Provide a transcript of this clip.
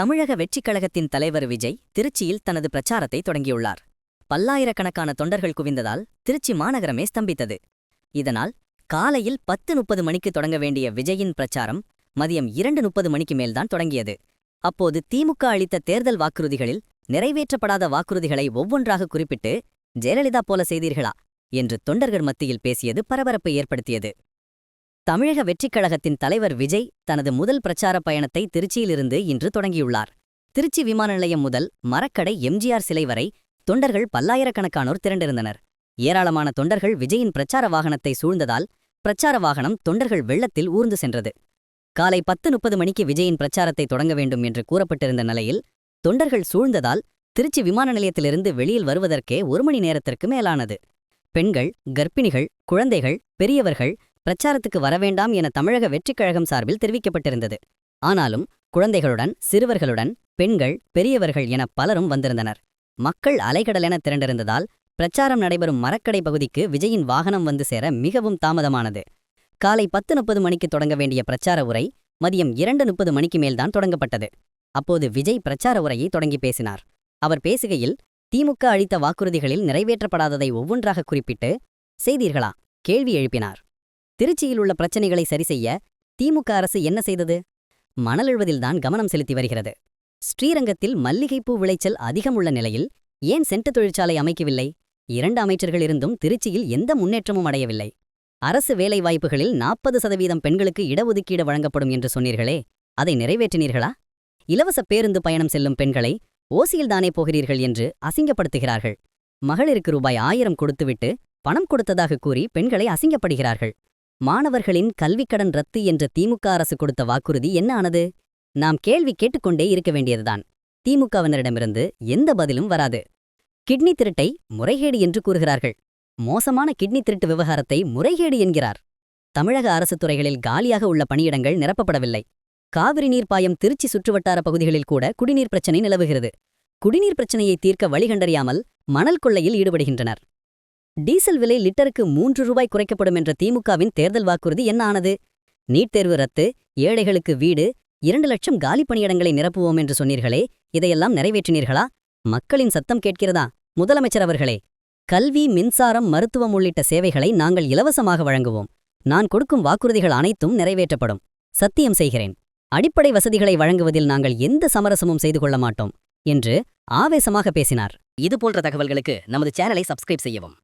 தமிழக வெற்றிக் கழகத்தின் தலைவர் விஜய் திருச்சியில் தனது பிரச்சாரத்தை தொடங்கியுள்ளார். பல்லாயிரக்கணக்கான தொண்டர்கள் குவிந்ததால் திருச்சி மாநகரமே ஸ்தம்பித்தது. இதனால் காலையில் பத்து முப்பது மணிக்கு தொடங்க வேண்டிய விஜயின் பிரச்சாரம் மதியம் இரண்டு முப்பது மணிக்கு மேல்தான் தொடங்கியது. அப்போது திமுக அளித்த தேர்தல் வாக்குறுதிகளில் நிறைவேற்றப்படாத வாக்குறுதிகளை ஒவ்வொன்றாக குறிப்பிட்டு ஜெயலலிதா போல செய்தீர்களா? என்று தொண்டர்கள் மத்தியில் பேசியது பரபரப்பை ஏற்படுத்தியது. தமிழக வெற்றிக் கழகத்தின் தலைவர் விஜய் தனது முதல் பிரச்சார பயணத்தை திருச்சியிலிருந்து இன்று தொடங்கியுள்ளார். திருச்சி விமான நிலையம் முதல் மரக்கடை எம்ஜிஆர் சிலை வரை தொண்டர்கள் பல்லாயிரக்கணக்கானோர் திரண்டிருந்தனர். ஏராளமான தொண்டர்கள் விஜயின் பிரச்சார வாகனத்தை சூழ்ந்ததால் பிரச்சார வாகனம் தொண்டர்கள் வெள்ளத்தில் ஊர்ந்து சென்றது. காலை பத்து முப்பது மணிக்கு விஜயின் பிரச்சாரத்தை தொடங்க வேண்டும் என்று கூறப்பட்டிருந்த நிலையில் தொண்டர்கள் சூழ்ந்ததால் திருச்சி விமான நிலையத்திலிருந்து வெளியில் வருவதற்கே ஒரு மணி நேரத்திற்கு மேலானது. பெண்கள் கர்ப்பிணிகள் குழந்தைகள் பெரியவர்கள் பிரச்சாரத்துக்கு வரவேண்டாம் என தமிழக வெற்றிக் கழகம் சார்பில் தெரிவிக்கப்பட்டிருந்தது. ஆனாலும் குழந்தைகளுடன் சிறுவர்களுடன் பெண்கள் பெரியவர்கள் என பலரும் வந்திருந்தனர். மக்கள் அலைகடலென திரண்டிருந்ததால் பிரச்சாரம் நடைபெறும் மரக்கடை பகுதிக்கு விஜயின் வாகனம் வந்து சேர மிகவும் தாமதமானது. காலை பத்து முப்பது மணிக்கு தொடங்க வேண்டிய பிரச்சார உரை மதியம் இரண்டு முப்பது மணிக்கு மேல்தான் தொடங்கப்பட்டது. அப்போது விஜய் பிரச்சார உரையை தொடங்கி பேசினார். அவர் பேசுகையில் திமுக அளித்த வாக்குறுதிகளில் நிறைவேற்றப்படாததை ஒவ்வொன்றாக குறிப்பிட்டு செய்தீர்களா? கேள்வி எழுப்பினார். திருச்சியில் உள்ள பிரச்சனைகளை சரிசெய்ய திமுக அரசு என்ன செய்தது? மணலெழுவதில்தான் கவனம் செலுத்தி வருகிறது. ஸ்ரீரங்கத்தில் மல்லிகைப்பூ விளைச்சல் அதிகம் உள்ள நிலையில் ஏன் சென்ட் தொழிற்சாலை அமைக்கவில்லை? இரண்டு அமைச்சர்கள் இருந்தும் திருச்சியில் எந்த முன்னேற்றமும் அடையவில்லை. அரசு வேலைவாய்ப்புகளில் நாற்பது சதவீதம் பெண்களுக்கு இடஒதுக்கீடு வழங்கப்படும் என்று சொன்னீர்களே அதை நிறைவேற்றினீர்களா? இலவச பேருந்து பயணம் செல்லும் பெண்களை ஓசியில்தானே போகிறீர்கள் என்று அசிங்கப்படுத்துகிறார்கள். மகளிருக்கு ரூபாய் ஆயிரம் கொடுத்துவிட்டு பணம் கொடுத்ததாக கூறி பெண்களை அசிங்கப்படுகிறார்கள். மாணவர்களின் கல்விக்கடன் ரத்து என்ற திமுக அரசு கொடுத்த வாக்குறுதி என்ன ஆனது? நாம் கேள்வி கேட்டுக்கொண்டே இருக்க வேண்டியதுதான். திமுகவினரிடமிருந்து எந்த பதிலும் வராது. கிட்னி திருட்டை முறைகேடு என்று கூறுகிறார்கள். மோசமான கிட்னி திருட்டு விவகாரத்தை முறைகேடு என்கிறார். தமிழக அரசு துறைகளில் காலியாக உள்ள பணியிடங்கள் நிரப்பப்படவில்லை. காவிரி நீர் பாயம் திருச்சி சுற்றுவட்டார பகுதிகளில் கூட குடிநீர் பிரச்சினை நிலவுகிறது. குடிநீர் பிரச்சினையை தீர்க்க வழிகண்டறியாமல் மணல் கொள்ளையில் ஈடுபடுகின்றனர். டீசல் விலை லிட்டருக்கு மூன்று ரூபாய் குறைக்கப்படும் என்ற திமுகவின் தேர்தல் வாக்குறுதி என்ன ஆனது? நீட் தேர்வு ரத்து ஏழைகளுக்கு வீடு இரண்டு லட்சம் காலி பணியிடங்களை நிரப்புவோம் என்று சொன்னீர்களே இதையெல்லாம் நிறைவேற்றினீர்களா? மக்களின் சத்தம் கேட்கிறதா? முதலமைச்சர் அவர்களே கல்வி மின்சாரம் மருத்துவம் உள்ளிட்ட சேவைகளை நாங்கள் இலவசமாக வழங்குவோம். நான் கொடுக்கும் வாக்குறுதிகள் அனைத்தும் நிறைவேற்றப்படும். சத்தியம் செய்கிறேன். அடிப்படை வசதிகளை வழங்குவதில் நாங்கள் எந்த சமரசமும் செய்து கொள்ள மாட்டோம் என்று ஆவேசமாக பேசினார். இதுபோன்ற தகவல்களுக்கு நமது சேனலை சப்ஸ்கிரைப் செய்யவும்.